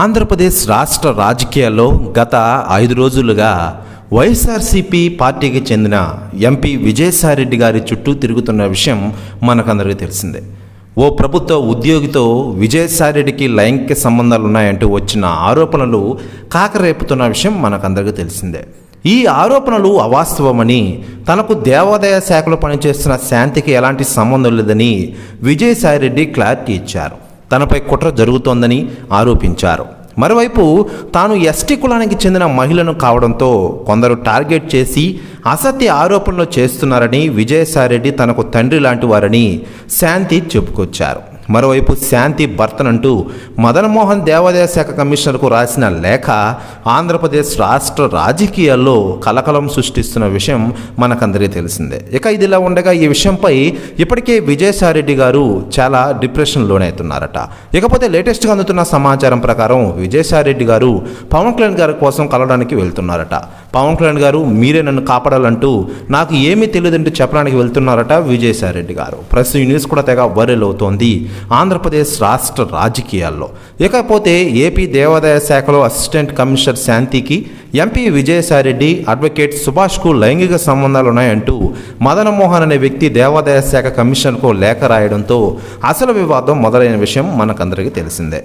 ఆంధ్రప్రదేశ్ రాష్ట్ర రాజకీయాల్లో గత ఐదు రోజులుగా వైఎస్ఆర్సీపీ పార్టీకి చెందిన ఎంపీ విజయసాయిరెడ్డి గారి చుట్టూ తిరుగుతున్న విషయం మనకందరికీ తెలిసిందే. ఓ ప్రభుత్వ ఉద్యోగితో విజయసాయిరెడ్డికి లైంగిక సంబంధాలు ఉన్నాయంటూ వచ్చిన ఆరోపణలు కాకరేపుతున్న విషయం మనకందరికీ తెలిసిందే. ఈ ఆరోపణలు అవాస్తవమని తనకు దేవాదాయ శాఖలో పనిచేస్తున్న శాంతికి ఎలాంటి సంబంధం లేదని విజయసాయిరెడ్డి క్లారిటీ ఇచ్చారు. తనపై కుట్ర జరుగుతోందని ఆరోపించారు. మరోవైపు తాను ఎస్టీ కులానికి చెందిన మహిళను కావడంతో కొందరు టార్గెట్ చేసి అసత్య ఆరోపణలు చేస్తున్నారని విజయసాయిరెడ్డి తనకు తండ్రి లాంటి వారని శాంతి చెప్పుకొచ్చారు. మరోవైపు శాంతి భర్తనంటూ మదన్మోహన్ దేవాదాయ శాఖ కమిషనర్కు రాసిన లేఖ ఆంధ్రప్రదేశ్ రాష్ట్ర రాజకీయాల్లో కలకలం సృష్టిస్తున్న విషయం మనకందరికీ తెలిసిందే. ఇక ఇదిలా ఉండగా ఈ విషయంపై ఇప్పటికే విజయసాయిరెడ్డి గారు చాలా డిప్రెషన్లోనైతున్నారట ఇకపోతే లేటెస్ట్గా అందుతున్న సమాచారం ప్రకారం విజయసాయిరెడ్డి గారు పవన్ కళ్యాణ్ గారి కోసం కలవడానికి వెళ్తున్నారట. పవన్ కళ్యాణ్ గారు మీరే నన్ను కాపాడాలంటూ నాకు ఏమీ తెలియదంటూ చెప్పడానికి వెళ్తున్నారట విజయసాయిరెడ్డి గారు. ప్రస్తుతం ఈ న్యూస్ కూడా తెగ వైరల్ అవుతోంది. ఆంధ్రప్రదేశ్ రాష్ట్ర రాజకీయాల్లో. ఇకపోతే ఏపీ దేవాదాయ శాఖలో అసిస్టెంట్ కమిషనర్ శాంతికి ఎంపీ విజయసాయిరెడ్డి అడ్వకేట్ సుభాష్కు లైంగిక సంబంధాలు ఉన్నాయంటూ మదనమోహన్ అనే వ్యక్తి దేవాదాయ శాఖ కమిషనర్కు లేఖ రాయడంతో అసలు వివాదం మొదలైన విషయం మనకందరికీ తెలిసిందే.